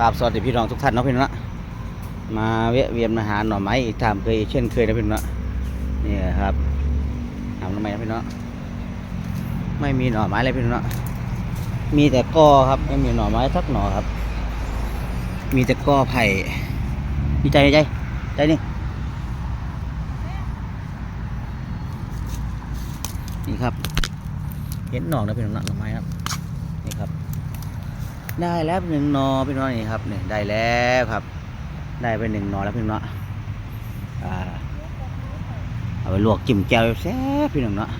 ครับสวัสดีพี่น้องทุกท่านนะพี่น้องมาเวียเวียนมาหาหน่อไม้อีกตามเคยเช่นเคยนะพี่น้องนี่ครับทำหน่อไม้นะพี่น้องไม่มีหน่อไม้เลยพี่น้องมีแต่กอครับไม่มีหน่อไม้สักหน่อครับ มีแต่กอไผ่ดีใจใจใจนี่นี่ครับเห็นหน่อนะพี่น้องหน่อไม้ครับ ได้แล้วหนึ่งนอพี่น้องนี่ครับเนี่ยได้แล้วครับ ได้ไปหนึ่งนอแล้วพี่น้องเนาะอ่าเอาไปลวกจิ้มแจ่วแซ่บพี่น้องเนาะ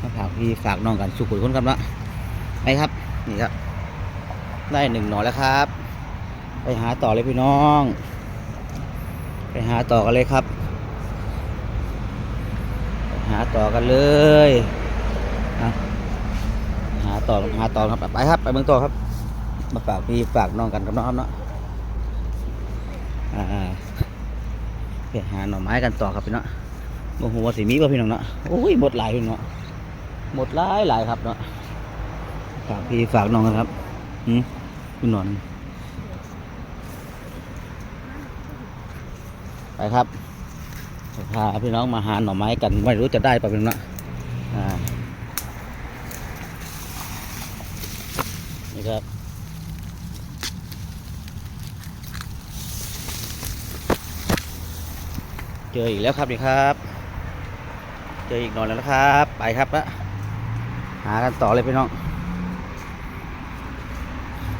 มาฝากพี่ฝากน้องกันสุขุยคนครับเนาะไปครับนี่ครับ ได้หนึ่งหนอแล้วครับ ไปหาต่อเลยพี่น้อง ไปหาต่อกันเลยครับหาต่อกันเลย หาต่อหาต่อครับไปครับ ไปเมืองต่อครับ มาฝากพี่ฝากน้องกันกับน้องครับเนาะอ่าไปหาหน่อไม้กันต่อครับพี่เนาะโมโหสีมีป่ะพี่น้องเนาะโอ้ยหมดหลายพี่น้องเนาะหมดหลายหลายครับเนาะฝากพี่ฝากน้องกันครับอืมพี่นอนไปครับพาพี่น้องมาหาหน่อไม้กันไม่รู้จะได้ป่ะพี่น้องเนาะอ่านี่ครับ เจออีกแล้วครับนี่ครับ เจออีกหนอนแล้วนะครับ ไปครับละหากันต่อเลยพี่น้อง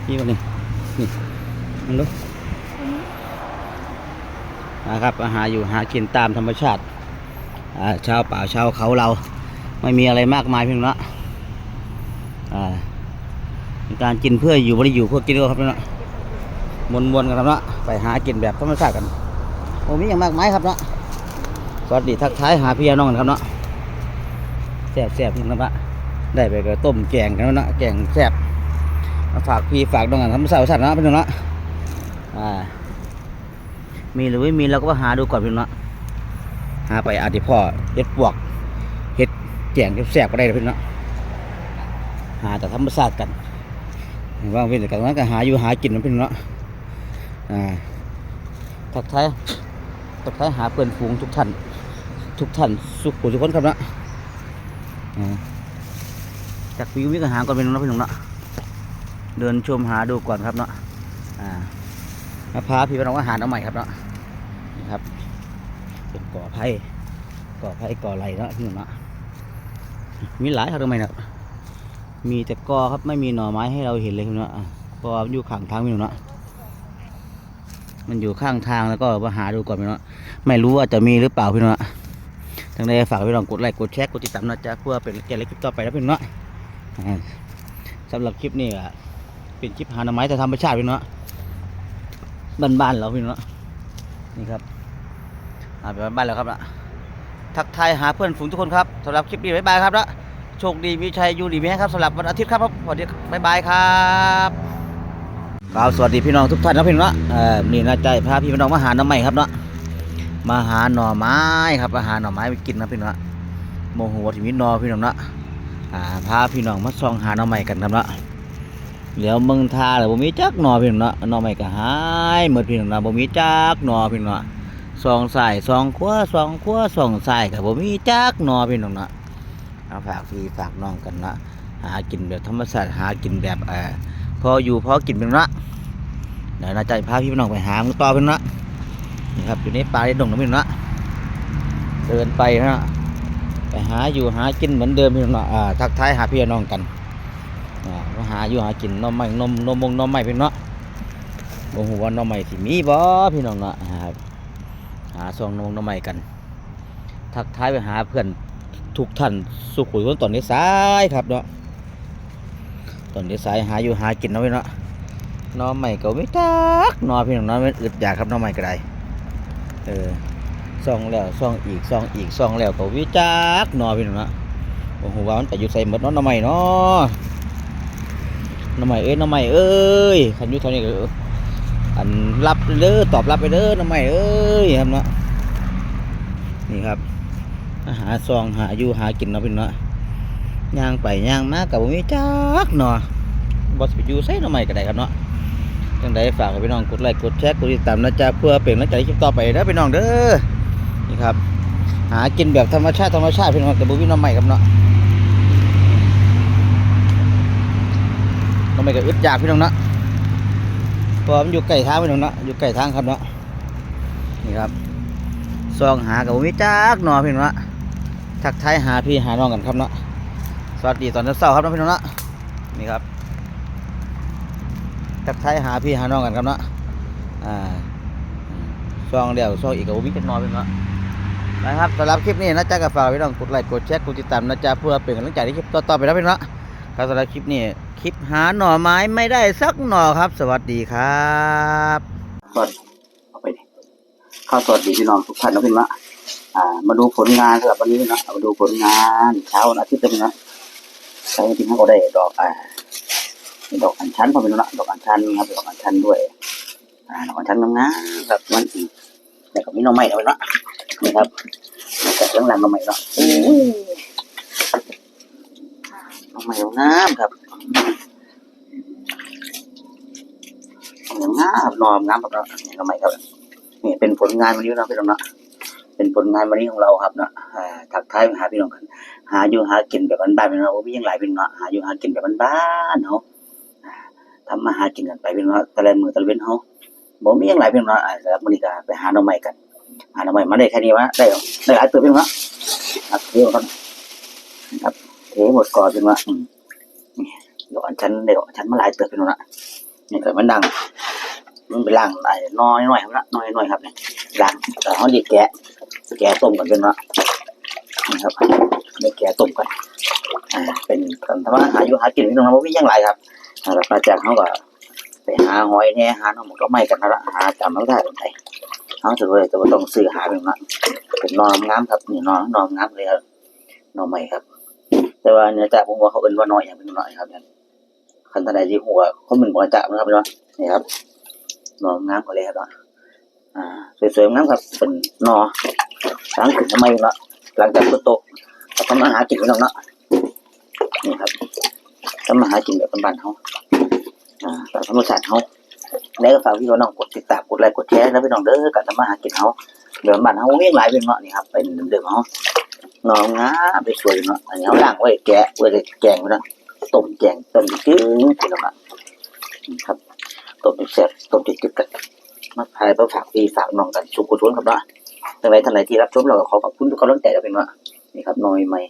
นี่วันนี้นี่มันดูนะครับหาอยู่หากินตามธรรมชาติอ่าชาวป่าชาวเขาเรา ไม่มีอะไรมากมายเพียงนะอ่าเป็นการกินเพื่ออยู่ไม่ได้อยู่เพื่อกินก็ครับพี่เนาะมวนๆกันครับเนาะไปหากินแบบธรรมชาติกันโอ้มีอย่างมากมายครับเนาะ สวัสดีทักทายหาพี่น้องกันครับเนาะแซ่บแซ่บนะครับเนาะได้ไปก็ต้มแกงกันเนาะแกงแซ่บมาฝากพี่ฝากน้องกันทำสาวสัตว์เนาะพี่น้องเนาะอ่า มีหรือไม่มีเราก็มาหาดูก่อนพี่น้องเนาะหาไปอาจจะพ่อเฮ็ดปวกเฮ็ดแกงแซ่บก็ได้พี่น้องเนาะหาแต่ธรรมชาติกันว่างเว้นแต่กันนั้นก็หาอยู่หากินนะพี่น้องเนาะอ่าทักทายทักทายหาเพื่อนฝูงทุกท่าน ทุกท่านสุขทุกคนครับนะจากวิววิกหางก่อนเป็นน้องพี่น้องเนาะเดินชมหาดูก่อนครับเนาะอ่ามาพาพี่น้องอาหารเอาใหม่ครับเนาะนี่ครับเป็นก่อไผ่ก่อไผ่ก่อไรเนาะพี่น้องเนาะมีหลายครับทำไมเนาะมีแต่กอครับไม่มีหน่อไม้ให้เราเห็นเลยครับเนาะอะเพราะว่ามันอยู่ข้างทางพี่น้องเนาะมันอยู่ข้างทางแล้วก็มาหาดูก่อนพี่น้องไม่รู้ว่าจะมีหรือเปล่าพี่น้อง ทั้งนี้ฝากพี่น้องกดไลค์กดแชร์กดติดตามนะจ๊ะเพื่อเป็นแกนเล็กคลิปต่อไปนะพี่น้องสำหรับคลิปนี้อะเป็นคลิปหาหน่อไม้แต่ธรรมชาติพี่น้องบ้านๆเราพี่น้องนี่ครับหาไปบ้านๆแล้วครับนะทักทายหาเพื่อนฝูงทุกคนครับสำหรับคลิปนี้บ๊ายบายครับนะโชคดีมีชัยอยู่ดีมีแห้งครับสำหรับวันอาทิตย์ครับผมสวัสดีบ๊ายบายครับครับสวัสดีพี่น้องทุกท่านนะพี่น้องเนาะเออนี่นะใจพาพี่น้องมาหาหน่อไม้ครับเนาะ มาหาหน่อไม้ครับมาหาหน่อไม้ไปกินนะพี่น้องเนาะโมโหว่าที่มีหนอพี่น้องเนาะอ่าพาพี่น้องมาส่องหาหน่อไม้กันครับเนาะเดี๋ยวเมืองทาเลยบ่มีจักหน่อพี่น้องเนาะหน่อไม้ก็หายหมดพี่น้องเนาะบ่มีจักหน่อพี่น้องเนาะส่องสายส่ซองขวาส่องขวาส่องใสายก็บ่มีจักหน่อพี่น้องเนาะเอาฝากพี่ฝากน้องกันเนาะหากินแบบธรรมชาติหากินแบบเอ่อพออยู่พอกินเป็นเนาะเดี๋ยวนาจะพาพี่น้องไปหามึงต่อเพื่อนนะ นี่ครับอยู่ในป่าในดงนะพี่น้องนะเดินไปนะไปหาอยู่หากินเหมือนเดิมพี่น้องนะอ่าทักทายหาพี่น้องกันอ่าหาอยู่หากินนมไม้นมนมมงนมไม้พี่น้องนะบ่ฮู้ว่านมไม้ที่มีบ่พี่น้องเนาะอ่าหาซองนมนมไม้กัน ทักทายไปหาเพื่อนทุกท่านสุขุยคนตอนนี้สายครับเนาะตอนนี้สายหาอยู่หากินเนาะพี่น้องหน้อใหม่ก็ไม่จักนอนพี่น้องหน้อมันอึดอยากครับน้อใหม่ก็ได้ เออซองแล้วซองอีกซองอีกซองแล้วก็วิจักหนอพี่น้องนะโอ้โหว่ามันแต่อยู่ใส่หมดเนาะหน้อใหม่เนาะน้อใหม่เอ้ยน้อใหม่เอ้ยคันยุเท่านี้ก็เอออันรับเด้อตอบรับไปเด้อน้อใหม่เอ้ยครับเนาะนี่ครับหาซองหาอยู่หากินเนาะพี่น้องย่างไปย่างมากับบ่มีจักหนอบอสไปอยู่ใส่น่อไม้ก็ได้ครับเนาะ จังไดฝากให้พี่น้องกดไลค์กดแชร์กดติดตามนะจ๊ะเพื่อเป็นกำลังใจคลิปต่อไปเด้อพี่น้องเด้อนี่ครับ หากินแบบธรรมชาติธรรมชาติพี่น้องแต่บุวิน้องใหม่ครับเนาะน้องใหม่ก็อึดยากพี่น้องเนาะเพราะมันอยู่ใกล้ทางพี่น้องเนาะอยู่ใกล้ทางครับเนาะนี่ครับซองหากับบุวิจักหนอพี่น้องเนาะทักทายหาพี่หาน้องกันครับเนาะสวัสดีตอนเช้าครับน้องพี่น้องเนาะนี่ครับ ทักทายหาพี่หาน้องกันครับเนาะอ่าซองเดียวซองอีกกับวิจักหนอพี่น้องเนาะนะครับสำหรับคลิปนี้นะจ๊ะก็ฝากพี่น้องกดไลค์กดแชร์กดติดตามนะจ๊ะเพื่อเป็นกำลังใจในคลิปต่อๆไปแล้วพี่น้องครับสำหรับคลิปนี้คลิปหาหน่อไม้ไม่ได้สักหน่อครับ สวัสดีครับสวัสดีเอาไปดิข้าวสวัสดีพี่น้องทุกท่านนะพี่น้องอ่ามาดูผลงานสำหรับวันนี้นะมาดูผลงานเช้าวันอาทิตย์นะพี่น้องใช้จริงเขาก็ได้ดอกอ่า ดอกอัญชันพอพี่น้องดอกอัญชันครับดอกอัญชันด้วยอ่าดอกอัญชันงามๆแบบมันอีกแล้วก็มีน่อไม้นะพี่น้องนี่ครับจากเรื่องราวมาใหม่เนาะมาใหม่เอาน้ำครับเอาน้ำนอมน้ำแบบเนาะนี่ทำไมครับนี่เป็นผลงานวันนี้เนาพี่น้องนะเป็นผลงานวันนี้ของเราครับเนาะอ่าทักท้ายมาหาพี่น้องกัน หาอยู่หากินแบบบ้านๆพี่น้องว่าพี่ยังหลายพี่น้องเนาะหาอยู่หากินแบบบ้านๆเนาะ ทำมาหากินกันไปพี่น้องเนาะตะเลมือตะเลเว้นเฮาบ่มีหยังหลายพี่น้องเนาะอ่าแล้วมื้อนี้ก็ไปหาหน่อไม้กันหาหน่อไม้มาได้แค่นี้วะได้ได้หลายตัวพี่น้องเนาะครับเทหมดครับครับเทหมดก่อนเป็นว่าอืมนี่เดี๋ยวอันชั้นเดี๋ยวอันชั้นมาหลายเติบเป็นว่าละนี่เกิดมันดังมันเป็นล่างไอ้น้อยหน่อยครับนะน้อยหน่อยครับเนี่ยล่างแต่เขาดีแกะแกะต้มกันเป็นว่านี่ครับได้แกะต้มกันอ่าเป็นธรรมะหาอยู่หากินพี่น้องเราไม่ยังไรครับ อ่าแล้วก็จากเขาก็ไปหาหอยแน่หาหน่อหมกก็ไม่กันนั่นละหาจำไม่ได้เป็นไงเขาถือว่าจะต้องซื้อหาเป็นว่าเป็นนอนงามครับนี่นอนนอนงามเลยครับนอนใหม่ครับ แต่ว่าเนื้อจ่าผมว่าเขาเอิ้นว่าน้อยอย่างเป็นน้อยครับเนี่ยคันตะไดที่หัวเขาเหมือนบ่จ่านะครับพี่น้องนี่ครับนอนงามกว่าเลยครับอ่าสวยๆงามครับเป็นนอล้างขึ้นทำไมเนาะหลังจากฝนตกก็ทำอาหารกินพี่น้องเนาะนี่ครับ ทำอาหากินแบบบ้านๆเขาอ่าแบบธรรมชาติเขาแล้วก็ฝากพี่น้องกดติดตามกดไลค์กดแชร์นะพี่น้องเด้อกับทำอาหากินเขาเดี๋ยวบ้านเฮาเลี้ยงหลายเป็นเนาะนี่ครับเป็นเดิมๆเฮานาะงาไปสวยเนาะอันนี้เฮาล้างไว้แกะไว้ยแกงไว้นะต้มแกงต้มจืดๆพี่น้องอะครับต้มแซ่บต้มจืดกันมาพายไปฝากพี่ฝากน้องกันสุขกุศลครับเนาะทั้งหลายท่านใดที่รับชมเราก็ขอขอบคุณทุกกำลังใจแล้วเป็นว่านี่ครับน้อยใหม่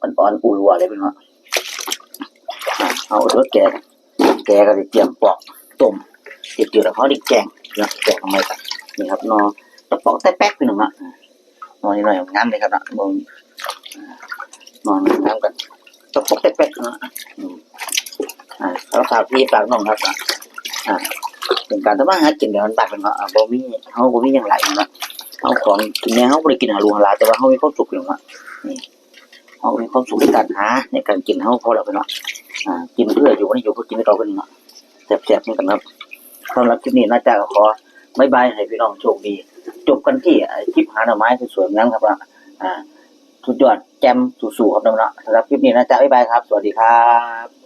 อ่อนๆอูรัวเลยเป็นว่าะ เอาเด้อแกงแกก็สิเตรียมปอกต้มเจืดๆแล้วเขาได้แกงนะแกงทำไมกันนี่ครับเนาะกระปองแต่แป๊กไปหนึ่งอะนอนหน่อยงามเลยครับนะนอนนอนงามกันกระปองแต่แป๊กนะอ่าแล้วฝากพี่ฝากน้องครับอ่าเป็นการทำมาหากินเดี๋ยวมันตักเป็นเนาะอ่าบ่มีเฮาบ่มีหยังหลายเนาะเฮาของกินแน่เฮาบ่ได้กินหาลูหาหลาแต่ว่าเฮามีความสุขอยู่เนาะนี่เฮามีความสุขในการหาในการกินเฮาพอแล้วไปเนาะอ่า กินเพื่ออยู่วันนี้อยู่เพื่อกินให้เราเป็นเนาะแสบๆนี่กันครับสำหรับคลิปนี้น่าจะขอบายบายให้พี่น้องโชคดี จบกันที่คลิปหาหน่อไม้สวยๆงั้นครับว่าอ่าสุดยอดแจมสู่ๆครับน้องๆสำหรับคลิปนี้นะจ๊ะบายบายครับ สวัสดีครับ